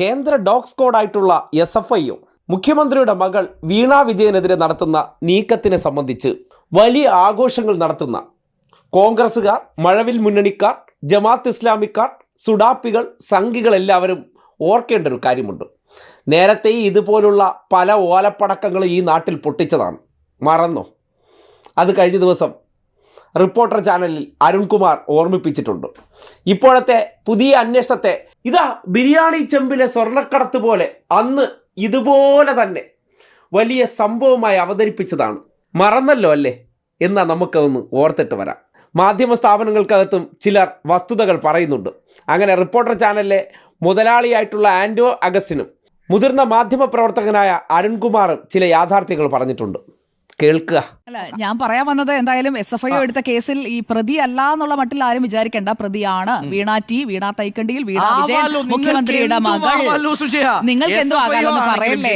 കേന്ദ്ര ഡോഗ് സ്ക്വാഡായിട്ടുള്ള S F I മുഖ്യമന്ത്രിയുടെ മകൾ വീണ വിജയനെതിരെ നടത്തുന്ന നീക്കത്തിനെ സംബന്ധിച്ച് വലിയ ആഘോഷങ്ങൾ നടത്തുന്ന കോൺഗ്രസുകാർ മഴവിൽ മുന്നണിക്കാർ ജമാത്ത് ഇസ്ലാമിക്കാർ സുഡാപ്പികൾ സംഘികൾ എല്ലാവരും ഓർക്കേണ്ട ഒരു കാര്യമുണ്ട്. നേരത്തെ ഇതുപോലുള്ള പല ഓലപ്പടക്കങ്ങൾ ഈ നാട്ടിൽ പൊട്ടിച്ചതാണ്. മറന്നോ? അത് കഴിഞ്ഞ ദിവസം റിപ്പോർട്ടർ ചാനലിൽ അരുൺകുമാർ ഓർമ്മിപ്പിച്ചിട്ടുണ്ട്. ഇപ്പോഴത്തെ പുതിയ അന്വേഷണത്തെ ഇതാ ബിരിയാണി ചെമ്പിലെ സ്വർണക്കടത്ത് പോലെ അന്ന് ഇതുപോലെ തന്നെ വലിയ സംഭവമായി അവതരിപ്പിച്ചതാണ്. മറന്നല്ലോ അല്ലേ? എന്നാ നമുക്കതൊന്ന് ഓർത്തിട്ട് വരാം. മാധ്യമ സ്ഥാപനങ്ങൾക്കകത്തും ചിലർ വസ്തുതകൾ പറയുന്നുണ്ട്. അങ്ങനെ റിപ്പോർട്ടർ ചാനലിലെ മുതലാളിയായിട്ടുള്ള ആൻഡോ അഗസ്റ്റിനും മുതിർന്ന മാധ്യമ പ്രവർത്തകനായ അരുൺകുമാറും ചില യാഥാർത്ഥ്യങ്ങൾ പറഞ്ഞിട്ടുണ്ട്. കേൾക്കുക. അല്ല ഞാൻ പറയാൻ വന്നത് എന്തായാലും എസ് എഫ് ഐ എടുത്ത കേസിൽ ഈ പ്രതി അല്ല എന്നുള്ള മട്ടിൽ ആരും വിചാരിക്കേണ്ട. പ്രതിയാണ്. വീണ ടി വീണ തൈക്കണ്ടിയിൽ വീണ വിജയൻ. മുഖ്യമന്ത്രിയുടെ മകൾ. നിങ്ങൾക്ക് എന്തോ ആണെങ്കിലും പറയല്ലേ?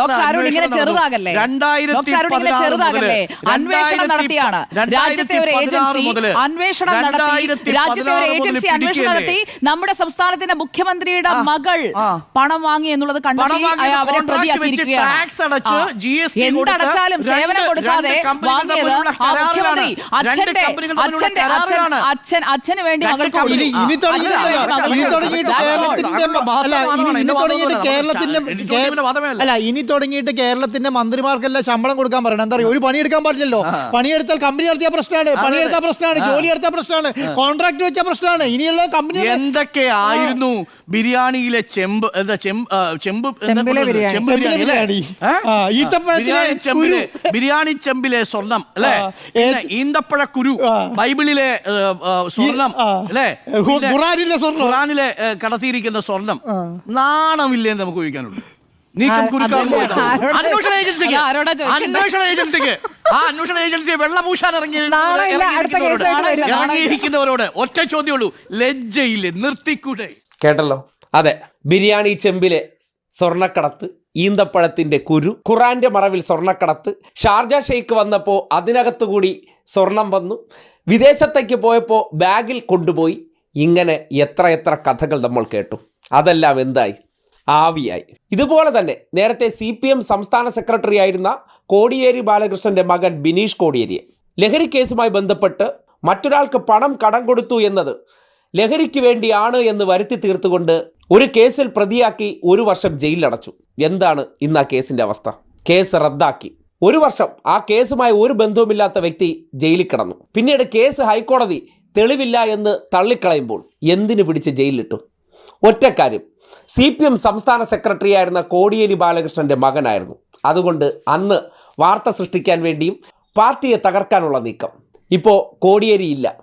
ഡോക്ടർ അരുൺ ഇങ്ങനെ ചെറുതാകല്ലേ? ഡോക്ടർ അരുൺ ഇങ്ങനെ ചെറുതാകല്ലേ? അന്വേഷണം നടത്തിയാണ്. രാജ്യത്തെ ഒരു ഏജൻസി അന്വേഷണം നടത്തി. രാജ്യത്തെ ഒരു ഏജൻസി അന്വേഷണം നടത്തി. നമ്മുടെ സംസ്ഥാനത്തിന്റെ മുഖ്യമന്ത്രിയുടെ മകൾ പണം വാങ്ങി എന്നുള്ളത് കണ്ടെത്തി അവരെ പ്രതിയാക്കിയിരിക്കുകയാണ്. എന്തടച്ചാലും സേവനം കൊടുക്കാതെ വാങ്ങിയത് മുഖ്യമന്ത്രി അച്ഛന്റെ അച്ഛന്റെ അച്ഛൻ അച്ഛന് വേണ്ടി മകൾക്ക് കേരളത്തിന്റെ അല്ല. ഇനി തുടങ്ങിയിട്ട് കേരളത്തിന്റെ മന്ത്രിമാർക്കെല്ലാം ശമ്പളം കൊടുക്കാൻ പറയണം. എന്താ പറയുക? ഒരു പണിയെടുക്കാൻ പാടില്ലല്ലോ. പണിയെടുത്താൽ കമ്പനി നടത്തിയ പ്രശ്നമാണ്. പണിയെടുത്ത പ്രശ്നമാണ്. ജോലി എടുത്ത പ്രശ്നമാണ്. കോൺട്രാക്ട് വെച്ച പ്രശ്നമാണ്. ഇനിയെല്ലാം കമ്പനി എന്തൊക്കെ ആയിരുന്നു ബിരിയാണിയിലെ ചെമ്പ്? എന്താ ചെമ്പ് ചെമ്പ്? ബിരിയാണി. ചെമ്പ് ബിരിയാണി ചെമ്പിലെ സ്വർണം അല്ലേ? ഈന്തപ്പഴ കുരു. ബൈബിളിലെ സ്വർണം അല്ലെ? ഖുറാനിലെ കടത്തിയിരിക്കുന്ന സ്വർണം. നാണമില്ലേ എന്ന് നമുക്ക് ചോദിക്കാനുള്ളൂ നീക്കം കുരുക്കാൻ. ആരോടാ- അന്വേഷണ ഏജൻസിക്ക്? അന്വേഷണ ഏജൻസിക്ക്. ആ അന്വേഷണ വെള്ളപൂശാൻ ഇറങ്ങി. ഇറങ്ങിയിരിക്കുന്നവരോട്. ഒറ്റ ചോദ്യമുള്ളൂ. ലജ്ജയില്ലേ? നിർത്തിക്കൂടെ? കേട്ടല്ലോ? അതെ. ബിരിയാണി ചെമ്പിലെ സ്വർണക്കടത്ത് ഈന്തപ്പഴത്തിന്റെ കുരു ഖുറാന്റെ മറവിൽ സ്വർണക്കടത്ത് ഷാർജ ഷെയ്ഖ് വന്നപ്പോൾ അതിനകത്തുകൂടി സ്വർണം വന്നു. വിദേശത്തേക്ക് പോയപ്പോൾ ബാഗിൽ കൊണ്ടുപോയി. ഇങ്ങനെ എത്ര എത്ര കഥകൾ നമ്മൾ കേട്ടു. അതെല്ലാം എന്തായി? ആവിയായി. ഇതുപോലെ തന്നെ നേരത്തെ സി പി എം സംസ്ഥാന സെക്രട്ടറി ആയിരുന്ന കോടിയേരി ബാലകൃഷ്ണന്റെ മകൻ ബിനീഷ് കോടിയേരിയെ. ലഹരി കേസുമായി ബന്ധപ്പെട്ട് മറ്റൊരാൾക്ക് പണം കടം കൊടുത്തു എന്നത് ലഹരിക്ക് വേണ്ടിയാണ് എന്ന് വരുത്തി തീർത്തുകൊണ്ട് ഒരു കേസിൽ പ്രതിയാക്കി ഒരു വർഷം ജയിലിലടച്ചു. എന്താണ് ഇന്ന് ആ കേസിന്റെ അവസ്ഥ? കേസ് റദ്ദാക്കി. ഒരു വർഷം ആ കേസുമായി ഒരു ബന്ധവുമില്ലാത്ത വ്യക്തി ജയിലിൽ കിടന്നു. പിന്നീട് കേസ് ഹൈക്കോടതി തെളിവില്ല എന്ന് തള്ളിക്കളയുമ്പോൾ എന്തിനു പിടിച്ച് ജയിലിലിട്ടു? ഒറ്റക്കാര്യം. സി പി എം സംസ്ഥാന സെക്രട്ടറി ആയിരുന്ന കോടിയേരി ബാലകൃഷ്ണന്റെ മകനായിരുന്നു. അതുകൊണ്ട് അന്ന് വാർത്ത സൃഷ്ടിക്കാൻ വേണ്ടിയും പാർട്ടിയെ തകർക്കാനുള്ള നീക്കം. ഇപ്പോൾ കോടിയേരി ഇല്ല.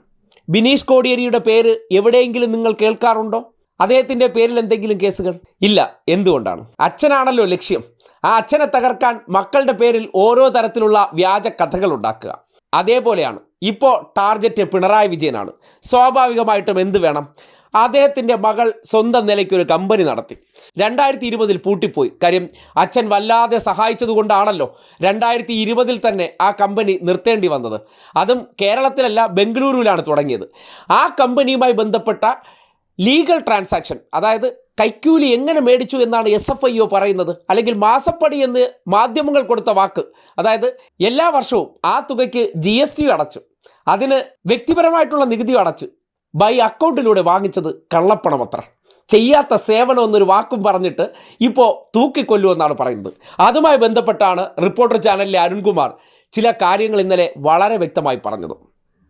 ബിനീഷ് കോടിയേരിയുടെ പേര് എവിടെയെങ്കിലും നിങ്ങൾ കേൾക്കാറുണ്ടോ? അദ്ദേഹത്തിന്റെ പേരിൽ എന്തെങ്കിലും കേസുകൾ? ഇല്ല. എന്തുകൊണ്ടാണ്? അച്ഛനാണല്ലോ ലക്ഷ്യം. ആ അച്ഛനെ തകർക്കാൻ മക്കളുടെ പേരിൽ ഓരോ തരത്തിലുള്ള വ്യാജ കഥകൾ ഉണ്ടാക്കുക. അതേപോലെയാണ് ഇപ്പോൾ ടാർഗറ്റ് പിണറായി വിജയനാണ്. സ്വാഭാവികമായിട്ടും എന്ത് വേണം? അദ്ദേഹത്തിന്റെ മകൾ സ്വന്തം നിലയ്ക്ക് ഒരു കമ്പനി നടത്തി. രണ്ടായിരത്തി ഇരുപതിൽ പൂട്ടിപ്പോയി. കാര്യം അച്ഛൻ വല്ലാതെ സഹായിച്ചതുകൊണ്ടാണല്ലോ രണ്ടായിരത്തി ഇരുപതിൽ തന്നെ ആ കമ്പനി നിർത്തേണ്ടി വന്നത്. അതും കേരളത്തിലല്ല ബംഗളൂരുവിലാണ് തുടങ്ങിയത്. ആ കമ്പനിയുമായി ബന്ധപ്പെട്ട ലീഗൽ ട്രാൻസാക്ഷൻ അതായത് കൈക്കൂലി എങ്ങനെ മേടിച്ചു എന്നാണ് എസ് എഫ് ഐ ഒ പറയുന്നത്? അല്ലെങ്കിൽ മാസപ്പടി എന്ന് മാധ്യമങ്ങൾ കൊടുത്ത വാക്ക് അതായത് എല്ലാ വർഷവും ആ തുകയ്ക്ക് ജി അടച്ചു. അതിന് വ്യക്തിപരമായിട്ടുള്ള നികുതി അടച്ച് ബൈ അക്കൗണ്ടിലൂടെ വാങ്ങിച്ചത് കള്ളപ്പണമത്ര. ചെയ്യാത്ത സേവനം എന്നൊരു വാക്കും പറഞ്ഞിട്ട് ഇപ്പോൾ തൂക്കിക്കൊല്ലുമെന്നാണ് പറയുന്നത്. അതുമായി ബന്ധപ്പെട്ടാണ് റിപ്പോർട്ടർ ചാനലിലെ അരുൺകുമാർ ചില കാര്യങ്ങൾ ഇന്നലെ വളരെ വ്യക്തമായി പറഞ്ഞത്.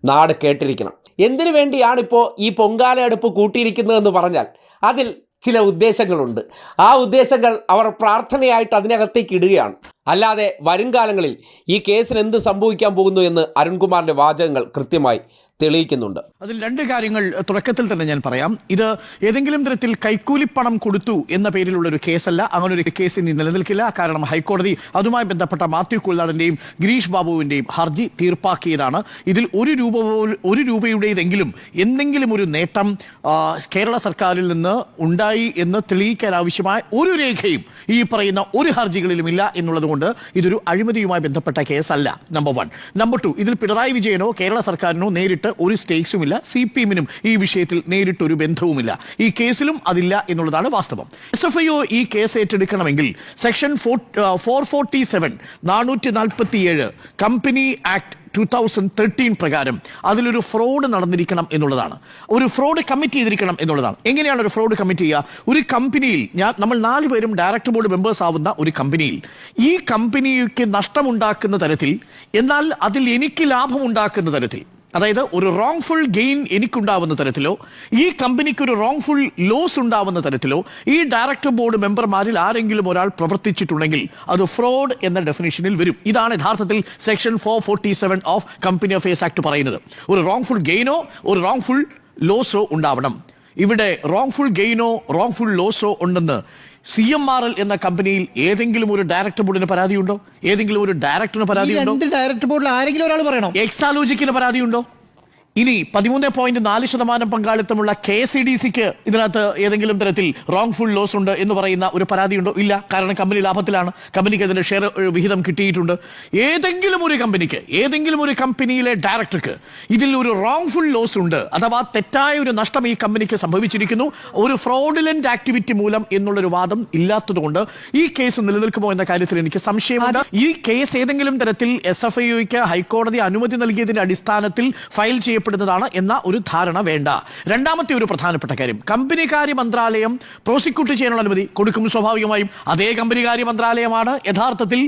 നാട് കേട്ടിരിക്കണം. എന്തിനു വേണ്ടിയാണ് ഇപ്പോൾ ഈ പൊങ്കാലയടുപ്പ് കൂട്ടിയിരിക്കുന്നതെന്ന് പറഞ്ഞാൽ അതിൽ ചില ഉദ്ദേശങ്ങളുണ്ട്. ആ ഉദ്ദേശങ്ങൾ അവർ പ്രാർത്ഥനയായിട്ട് അതിനകത്തേക്ക് ഇടുകയാണ്. അല്ലാതെ വരും കാലങ്ങളിൽ ഈ കേസിന് എന്ത് സംഭവിക്കാൻ പോകുന്നു എന്ന് അരുൺകുമാറിന്റെ വാചകങ്ങൾ കൃത്യമായി തെളിയിക്കുന്നുണ്ട്. അതിൽ രണ്ട് കാര്യങ്ങൾ തുടക്കത്തിൽ തന്നെ ഞാൻ പറയാം. ഇത് ഏതെങ്കിലും തരത്തിൽ കൈക്കൂലിപ്പണം കൊടുത്തു എന്ന പേരിലുള്ള ഒരു കേസല്ല. അങ്ങനെ ഒരു കേസ് ഇനി നിലനിൽക്കില്ല. കാരണം ഹൈക്കോടതി അതുമായി ബന്ധപ്പെട്ട മാത്യു കുൽനാടന്റെയും ഗിരീഷ് ബാബുവിന്റെയും ഹർജി തീർപ്പാക്കിയതാണ്. ഇതിൽ ഒരു രൂപ ഒരു രൂപയുടേതെങ്കിലും എന്തെങ്കിലും ഒരു നേട്ടം കേരള സർക്കാരിൽ നിന്ന് ഉണ്ടായി എന്ന് തെളിയിക്കാൻ ആവശ്യമായ ഒരു രേഖയും ഈ പറയുന്ന ഒരു ഹർജികളിലും ഇല്ല എന്നുള്ളതുകൊണ്ട് ഇതൊരു അഴിമതിയുമായി ബന്ധപ്പെട്ട കേസല്ല നമ്പർ വൺ നമ്പർ ടു ഇതിൽ പിണറായി വിജയനോ കേരള സർക്കാരിനോ നേരിട്ട് ഒരു സ്റ്റേക്സുമില്ല സി പി എമ്മിനും ഈ വിഷയത്തിൽ നേരിട്ടൊരു ബന്ധവുമില്ല. ഈ കേസിലും അതില്ല എന്നുള്ളതാണ് വാസ്തവം. എസ് എഫ് ഐ ഈ കേസ് ഏറ്റെടുക്കണമെങ്കിൽ സെക്ഷൻ ഫോർ ഫോർട്ടി സെവൻ നാനൂറ്റി നാൽപ്പത്തിയേഴ് company act two thousand thirteen പ്രകാരം അതിലൊരു ഫ്രോഡ് നടന്നിരിക്കണം എന്നുള്ളതാണ്. ഒരു ഫ്രോഡ് കമ്മിറ്റ് ചെയ്തിരിക്കണം എന്നുള്ളതാണ്. എങ്ങനെയാണ് ഒരു ഫ്രോഡ് കമ്മിറ്റ് ചെയ്യുക? ഒരു കമ്പനിയിൽ ഞാൻ നമ്മൾ നാല് പേരും ഡയറക്ടർ ബോർഡ് മെമ്പേഴ്സ് ആവുന്ന ഒരു കമ്പനിയിൽ. ഈ കമ്പനിക്ക് നഷ്ടമുണ്ടാക്കുന്ന തരത്തിൽ എന്നാൽ അതിൽ എനിക്ക് ലാഭമുണ്ടാക്കുന്ന തരത്തിൽ അതായത് ഒരു റോങ് ഫുൾ ഗെയിൻ എനിക്കുണ്ടാവുന്ന തരത്തിലോ ഈ കമ്പനിക്ക് ഒരു റോങ് ഫുൾ ലോസ് ഉണ്ടാവുന്ന തരത്തിലോ ഈ ഡയറക്ടർ ബോർഡ് മെമ്പർമാരിൽ ആരെങ്കിലും ഒരാൾ പ്രവർത്തിച്ചിട്ടുണ്ടെങ്കിൽ അത് ഫ്രോഡ് എന്ന ഡെഫിനേഷനിൽ വരും. ഇതാണ് യഥാർത്ഥത്തിൽ section four forty seven of company affairs act പറയുന്നത്. ഒരു റോങ് ഫുൾ ഗെയിനോ ഒരു റോങ് ഫുൾ ലോസോ ഉണ്ടാവണം. ഇവിടെ റോങ് ഫുൾ ഗെയിനോ റോങ് ഫുൾ ലോസോ ഉണ്ടെന്ന് സി എം ആർ എൽ എന്ന കമ്പനിയിൽ ഏതെങ്കിലും ഒരു ഡയറക്ടർ ബോർഡിന് പരാതിയുണ്ടോ? ഏതെങ്കിലും ഒരു ഡയറക്ടറിന് പരാതി പരാതിയുണ്ടോ? ഡയറക്ടർ ബോർഡിൽ ആരെങ്കിലും ഒരാൾ പറയണോ? എക്സാലോജിക്കിന് പരാതിയുണ്ടോ? ഇനി പതിമൂന്ന് പോയിന്റ് നാല് ശതമാനം പങ്കാളിത്തമുള്ള കെ സി ഡി സിക്ക് ഇതിനകത്ത് ഏതെങ്കിലും തരത്തിൽ റോങ് ഫുൾ ലോസ് ഉണ്ട് എന്ന് പറയുന്ന ഒരു പരാതിയുണ്ടോ? ഇല്ല. കാരണം കമ്പനി ലാഭത്തിലാണ്. കമ്പനിക്ക് അതിന്റെ ഷെയർ വിഹിതം കിട്ടിയിട്ടുണ്ട്. ഏതെങ്കിലും ഒരു കമ്പനിക്ക് ഏതെങ്കിലും ഒരു കമ്പനിയിലെ ഡയറക്ടർക്ക് ഇതിൽ ഒരു റോങ് ഫുൾ ലോസ് ഉണ്ട് അഥവാ തെറ്റായ ഒരു നഷ്ടം ഈ കമ്പനിക്ക് സംഭവിച്ചിരിക്കുന്നു. ഒരു ഫ്രോഡിലന്റ് ആക്ടിവിറ്റി മൂലം എന്നുള്ളൊരു വാദം ഇല്ലാത്തതുകൊണ്ട് ഈ കേസ് നിലനിൽക്കുമോ എന്ന കാര്യത്തിൽ എനിക്ക് സംശയമുണ്ട്. ഈ കേസ് ഏതെങ്കിലും തരത്തിൽ എസ് എഫ് ഐക്ക് ഹൈക്കോടതി അനുമതി നൽകിയതിന്റെ അടിസ്ഥാനത്തിൽ ഫയൽ ചെയ്യപ്പെടുന്നതാണ് എന്ന ഒരു ധാരണ വേണ്ട. രണ്ടാമത്തെ ഒരു പ്രധാനപ്പെട്ട കാര്യം കമ്പനികാര്യ മന്ത്രാലയം പ്രോസിക്യൂട്ട് ചെയ്യാനുള്ള അനുമതി കൊടുക്കും സ്വാഭാവികമായും. അതേ കമ്പനികാര്യ മന്ത്രാലയമാണ് യഥാർത്ഥത്തിൽ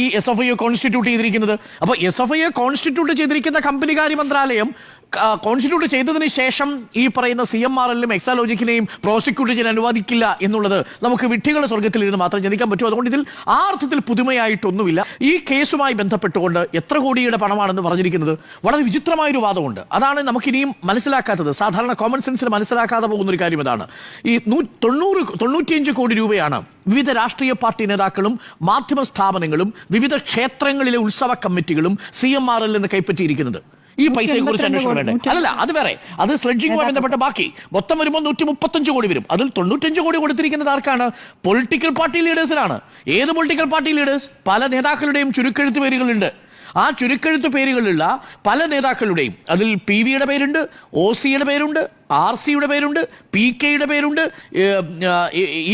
ഈ എസ് എഫ് ഐ കോൺസ്റ്റിറ്റ്യൂട്ട് ചെയ്തിരിക്കുന്നത്. അപ്പോൾ എസ് എഫ് ഐ കോൺസ്റ്റിറ്റ്യൂട്ട് ചെയ്തിരിക്കുന്ന കമ്പനികാര്യ മന്ത്രാലയം കോൺസ്റ്റിറ്റ്യൂട്ട് ചെയ്തതിന് ശേഷം ഈ പറയുന്ന സി എം ആർ എല്ലും എക്സാലോജിക്കിനെയും പ്രോസിക്യൂട്ട് ചെയ്യാൻ അനുവദിക്കില്ല എന്നുള്ളത് നമുക്ക് വിട്ടികൾ സ്വർഗത്തിൽ ഇരുന്ന് മാത്രം ചിന്തിക്കാൻ പറ്റും. അതുകൊണ്ട് ഇതിൽ ആ അർത്ഥത്തിൽ പുതുമയായിട്ടൊന്നുമില്ല. ഈ കേസുമായി ബന്ധപ്പെട്ടുകൊണ്ട് എത്ര കോടിയുടെ പണമാണെന്ന് പറഞ്ഞിരിക്കുന്നത് വളരെ വിചിത്രമായൊരു വാദമുണ്ട്. അതാണ് നമുക്കിനിയും മനസ്സിലാക്കാത്തത്. സാധാരണ കോമൺ സെൻസിൽ മനസ്സിലാക്കാതെ പോകുന്ന ഒരു കാര്യം ഇതാണ്. ഈ നൂ- തൊണ്ണൂറ് തൊണ്ണൂറ്റിയഞ്ച് കോടി രൂപയാണ് വിവിധ രാഷ്ട്രീയ പാർട്ടി നേതാക്കളും മാധ്യമ സ്ഥാപനങ്ങളും വിവിധ ക്ഷേത്രങ്ങളിലെ ഉത്സവ കമ്മിറ്റികളും സി എം ആർ എൽ നിന്ന് കൈപ്പറ്റിയിരിക്കുന്നത്. ഈ പൈസയെ കുറിച്ച് അന്വേഷണം വേണ്ടേ? അല്ലല്ല അത് വേറെ. അത് സ്ലെഡ്ജിങ്ങുമായി ബന്ധപ്പെട്ട ബാക്കി മൊത്തം വരുമ്പോൾ നൂറ്റി മുപ്പത്തഞ്ച് കോടി വരും. അതിൽ തൊണ്ണൂറ്റഞ്ച് കോടി കൊടുത്തിരിക്കുന്നത് ആർക്കാണ്? പൊളിറ്റിക്കൽ പാർട്ടി ലീഡേഴ്സിലാണ് ഏത് പൊളിറ്റിക്കൽ പാർട്ടി ലീഡേഴ്സ്? പല നേതാക്കളുടെയും ചുരുക്കെഴുത്ത് പേരുകളുണ്ട്. ആ ചുരുക്കെഴുത്ത് പേരുകളുള്ള പല നേതാക്കളുടെയും അതിൽ പി വിയുടെ പേരുണ്ട് ഒ സിയുടെ പേരുണ്ട് ആർ സിയുടെ പേരുണ്ട് പി കെയുടെ പേരുണ്ട്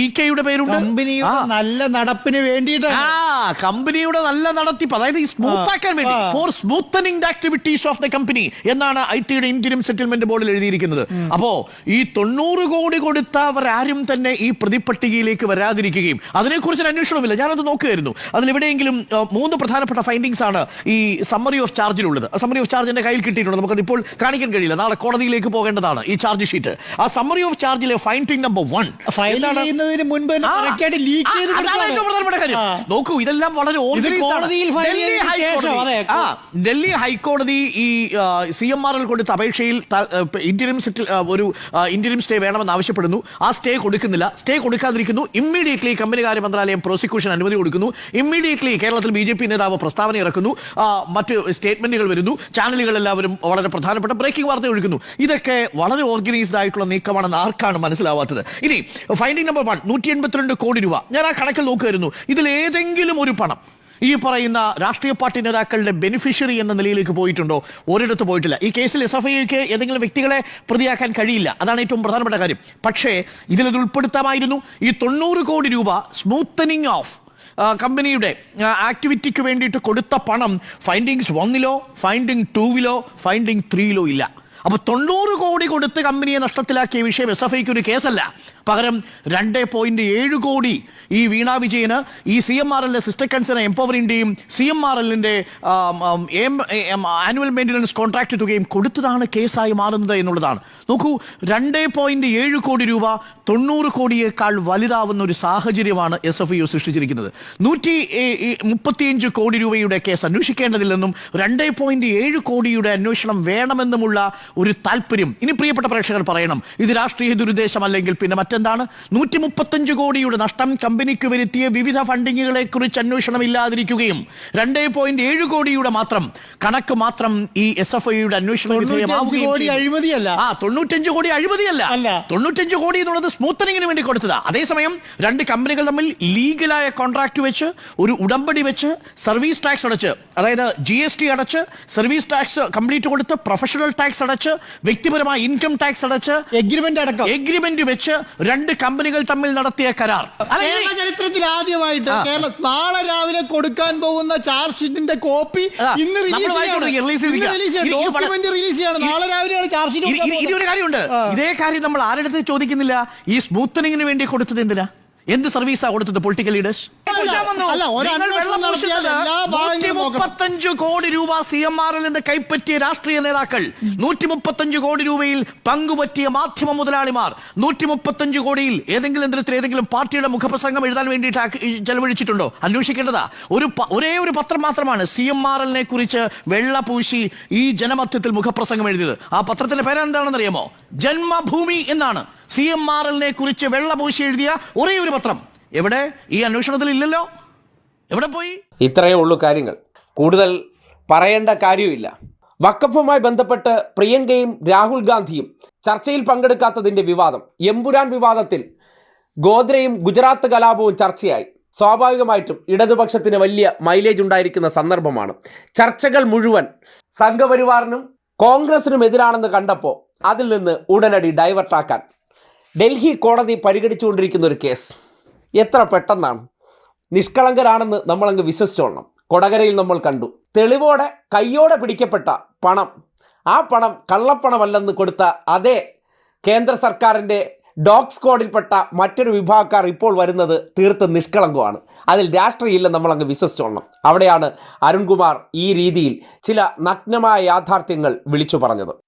ഇ കെയുടെ പേരുണ്ട്. കമ്പനിയുടെ. നല്ല നടപ്പിന് വേണ്ടിയിട്ടാണ്. ആ കമ്പനിയുടെ നല്ല നടത്തിപ്പ് അതായത് ഈ സ്മൂത്ത് ആക്കാൻ വേണ്ടി for smoothening the activities of the company എന്നാണ് ഐ ടിയുടെ ഇന്ത്യൻ സെറ്റിൽമെന്റ് ബോർഡിൽ എഴുതിയിരിക്കുന്നത്. അപ്പോ ഈ തൊണ്ണൂറ് കോടി കൊടുത്തവരാരും തന്നെ ഈ പ്രതിപട്ടികയിലേക്ക് വരാതിരിക്കുകയും അതിനെക്കുറിച്ച് ഒരു അന്വേഷണമില്ല ഞാനത് നോക്കുകയായിരുന്നു. അതിലെവിടെയെങ്കിലും എവിടെയെങ്കിലും മൂന്ന് പ്രധാനപ്പെട്ട ഫൈൻഡിങ്സ് ആണ് ഈ സമ്മറി ഓഫ് ചാർജിലുള്ളത് സമ്മറി ഓഫ് ചാർജിന്റെ കയ്യിൽ കിട്ടിയിട്ടുണ്ട് നമുക്കത് ഇപ്പോൾ കാണിക്കാൻ കഴിയില്ല. നാളെ കോടതിയിലേക്ക് പോകേണ്ടതാണ് ഈ ചാർജ് ഷീറ്റ് ആ സമ്മറി ഓഫ് ചാർജിലെ ഫൈൻഡിങ് നമ്പർ വൺ ഫയൽ ചെയ്യുന്നതിന് മുൻപ് തന്നെ ചെയ്ത് കൊടുക്കുകയാണ്. പ്രധാനപ്പെട്ട കാര്യം. ആ. നോക്കൂ ഇതെല്ലാം വളരെ organized ആണ്. കോടതിയിൽ ഫയൽ ഡൽഹി ചെയ്തതിന് ഹൈക്കോടതി- ശേഷം, അതെ. ആ, ഡൽഹി ഹൈക്കോടതി ഈ സി എം ആർ എൽ കൊടുത്ത അപേക്ഷയിൽ സെറ്റിൽ ഒരു ഇന്ത്യൻ സ്റ്റേ വേണമെന്ന് ആവശ്യപ്പെടുന്നു ആ സ്റ്റേ കൊടുക്കുന്നില്ല സ്റ്റേ കൊടുക്കാതിരിക്കുന്നു ഇമ്മീഡിയറ്റ്ലി കമ്പനികാര്യ മന്ത്രാലയം പ്രോസിക്യൂഷൻ അനുമതി കൊടുക്കുന്നു ഇമ്മീഡിയറ്റ്ലി കേരളത്തിൽ ബി ജെ പി നേതാവ് പ്രസ്താവന ഇറക്കുന്നു ആ, മറ്റ് സ്റ്റേറ്റ്മെന്റുകൾ വരുന്നു ചാനലുകൾ എല്ലാവരും വളരെ പ്രധാനപ്പെട്ട ബ്രേക്കിംഗ് വാർത്ത ഒഴുക്കുന്നു ഇതൊക്കെ വളരെ ഓർഗനൈസ്ഡ് ആയിട്ടുള്ള നീക്കമാണെന്ന് ആർക്കാണ് മനസ്സിലാവാത്തത്? ഇനി ഫൈൻഡിങ് നമ്പർ വൺ നൂറ്റി എൺപത്തിരണ്ട് കോടി രൂപ. ഞാൻ ആ കണക്കിൽ നോക്കുമായിരുന്നു ഇതിൽ ഏതെങ്കിലും ഒരു പണം ഈ പറയുന്ന രാഷ്ട്രീയ പാർട്ടി നേതാക്കളുടെ ബെനിഫിഷ്യറി എന്ന നിലയിലേക്ക് പോയിട്ടുണ്ടോ? ഒരിടത്ത് പോയിട്ടില്ല. ഈ കേസിൽ എസ് എഫ് ഐക്ക് ഏതെങ്കിലും വ്യക്തികളെ പ്രതിയാക്കാൻ കഴിയില്ല. അതാണ് ഏറ്റവും പ്രധാനപ്പെട്ട കാര്യം. പക്ഷേ ഇതിലത് ഉൾപ്പെടുത്താമായിരുന്നു. ഈ തൊണ്ണൂറ് കോടി രൂപ സ്മൂത്തനിങ് ഓഫ് കമ്പനിയുടെ ആക്ടിവിറ്റിക്ക് വേണ്ടിയിട്ട് കൊടുത്ത പണം ഫൈൻഡിങ്സ് വണ്ണിലോ ഫൈൻഡിങ് ടൂവിലോ ഫൈൻഡിങ് ത്രീയിലോ ഇല്ല. അപ്പൊ തൊണ്ണൂറ് കോടി കൊടുത്ത് കമ്പനിയെ നഷ്ടത്തിലാക്കിയ വിഷയം എസ് എഫ് ഐക്ക് ഒരു കേസല്ല. പകരം രണ്ട് പോയിന്റ് ഏഴ് കോടി ഈ വീണ വിജയന് ഈ സി എം ആർ എല്ലിന്റെ സിസ്റ്റർ കൺസേൺ ഇന്ത്യയും സി എം ആർ എല്ലിന്റെ ആനുവൽ മെയിന്റനൻസ് കോൺട്രാക്ട് തുകയും കൊടുത്തതാണ് കേസായി മാറുന്നത് എന്നുള്ളതാണ്. നോക്കൂ രണ്ട് പോയിന്റ് ഏഴ് കോടി രൂപ തൊണ്ണൂറ് കോടിയേക്കാൾ വലുതാവുന്ന ഒരു സാഹചര്യമാണ് എസ് എഫ് യു സൃഷ്ടിച്ചിരിക്കുന്നത്. നൂറ്റി മുപ്പത്തിയഞ്ച് കോടി രൂപയുടെ കേസ് അന്വേഷിക്കേണ്ടതില്ലെന്നും രണ്ട് പോയിന്റ് ഏഴ് കോടിയുടെ അന്വേഷണം വേണമെന്നുമുള്ള ഒരു താല്പര്യം. ഇനി പ്രിയപ്പെട്ട പ്രേക്ഷകർ പറയണം. ഇത് രാഷ്ട്രീയ ദുരുദ്ദേശം അല്ലെങ്കിൽ പിന്നെ മറ്റെന്താണ്? നൂറ്റി മുപ്പത്തഞ്ച് കോടിയുടെ നഷ്ടം കമ്പനിക്ക് വരുത്തിയ വിവിധ ഫണ്ടിങ്ങുകളെ കുറിച്ച് അന്വേഷണം ഇല്ലാതിരിക്കുകയും രണ്ടേ പോയിന്റ് ഏഴ് കോടിയുടെ മാത്രം കണക്ക് മാത്രം ഈ എസ് എഫ് ഐയുടെ അന്വേഷണ. ആ തൊണ്ണൂറ്റഞ്ച് കോടി അഴിമതിയല്ല. തൊണ്ണൂറ്റഞ്ച് കോടി എന്നുള്ളത് സ്മൂത്തനിങ്ങിന് വേണ്ടി കൊടുത്തതാ. അതേസമയം രണ്ട് കമ്പനികൾ തമ്മിൽ ലീഗലായ കോൺട്രാക്ട് വെച്ച് ഒരു ഉടമ്പടി വെച്ച് സർവീസ് ടാക്സ് അടച്ച് അതായത് ജി എസ് ടി അടച്ച് സർവീസ് ടാക്സ് കംപ്ലീറ്റ് കൊടുത്ത് പ്രൊഫഷണൽ ടാക്സ് അടച്ച് വ്യക്തിപരമായ ഇൻകം ടാക്സ് അടച്ച് എഗ്രിമെന്റ് അടക്കം. എഗ്രിമെന്റ് വെച്ച് രണ്ട് കമ്പനികൾ തമ്മിൽ നടത്തിയ കരാർ. കേരള ചരിത്രത്തിൽ ആദ്യമായിട്ട് കേരള നാളെ രാവിലെ കൊടുക്കാൻ പോകുന്ന ചാർജ് ഷീറ്റിന്റെ കോപ്പി ഇന്ന് റിലീസ് ഡോക്യുമെന്റ് റിലീസ് ചെയ്യണം. നാളെ രാവിലെയാണ് ചാർജ് ഷീറ്റ് ഇനി ഒരു കാര്യമുണ്ട് ഇതേ കാര്യം നമ്മൾ ആരുടെ ചോദിക്കുന്നില്ല? ഈ സ്മൂത്തനിങ്ങിന് വേണ്ടി കൊടുത്തത് എന്തിനാ? എന്ത് സർവീസാ കൊടുത്തത് പൊളിറ്റിക്കൽ ലീഡേഴ്സ് നോക്കണം. കോടി രൂപ സി എം ആർ എൽ നിന്ന് കൈപ്പറ്റിയ രാഷ്ട്രീയ നേതാക്കൾ നൂറ്റി മുപ്പത്തഞ്ച് കോടി രൂപയിൽ പങ്കുപറ്റിയ മാധ്യമ മുതലാളിമാർ നൂറ്റി മുപ്പത്തഞ്ച് കോടിയിൽ ഏതെങ്കിലും തരത്തിൽ ഏതെങ്കിലും പാർട്ടിയുടെ മുഖപ്രസംഗം എഴുതാൻ വേണ്ടിയിട്ട് ചെലവഴിച്ചിട്ടുണ്ടോ? അന്വേഷിക്കേണ്ടതാ. ഒരു ഒരേ ഒരു പത്രം മാത്രമാണ് സി എം ആർ എല്ലിനെ കുറിച്ച് വെള്ള പൂശി ഈ ജനമധ്യത്തിൽ മുഖപ്രസംഗം എഴുതിയത്. ആ പത്രത്തിന്റെ പേരെന്താണെന്ന് അറിയാമോ ജന്മഭൂമി എന്നാണ്. സി എം ആർ എല്ലിനെ കുറിച്ച് വെള്ളപൂശി എഴുതിയ ഒരേ ഒരു പത്രം. എവിടെ? ഈ അന്വേഷണത്തിൽ ഇല്ലല്ലോ. എവിടെ പോയി? ഇത്രയേ ഉള്ളൂ കാര്യങ്ങൾ. കൂടുതൽ പറയേണ്ട കാര്യമില്ല. വക്കഫുമായി ബന്ധപ്പെട്ട് പ്രിയങ്കയും രാഹുൽ ഗാന്ധിയും ചർച്ചയിൽ പങ്കെടുക്കാത്തതിന്റെ വിവാദം. എമ്പുരാൻ വിവാദത്തിൽ ഗോദ്രയും ഗുജറാത്ത് കലാപവും ചർച്ചയായി. സ്വാഭാവികമായിട്ടും ഇടതുപക്ഷത്തിന് വലിയ മൈലേജ് ഉണ്ടായിരിക്കുന്ന സന്ദർഭമാണ്. ചർച്ചകൾ മുഴുവൻ സംഘപരിവാറിനും കോൺഗ്രസിനും എതിരാണെന്ന് കണ്ടപ്പോൾ അതിൽ നിന്ന് ഉടനടി ഡൈവർട്ടാക്കാൻ ഡൽഹി കോടതി പരിഗണിച്ചുകൊണ്ടിരിക്കുന്ന ഒരു കേസ്. എത്ര പെട്ടെന്നാണ്. നിഷ്കളങ്കരാണെന്ന് നമ്മളങ്ങ് വിശ്വസിച്ചോളണം. കൊടകരയിൽ നമ്മൾ കണ്ടു. തെളിവോടെ കയ്യോടെ പിടിക്കപ്പെട്ട പണം. ആ പണം കള്ളപ്പണമല്ലെന്ന് കൊടുത്ത അതേ കേന്ദ്ര സർക്കാരിന്റെ ഡോഗ് സ്ക്വാഡിൽപ്പെട്ട മറ്റൊരു വിഭാഗക്കാർ ഇപ്പോൾ വരുന്നത് തീർത്തും നിഷ്കളങ്കമാണ്. അതിൽ രാഷ്ട്രീയമില്ല നമ്മളങ്ങ് വിശ്വസിച്ചോളണം. അവിടെയാണ് അരുൺകുമാർ ഈ രീതിയിൽ ചില നഗ്നമായ യാഥാർത്ഥ്യങ്ങൾ വിളിച്ചു പറഞ്ഞത്.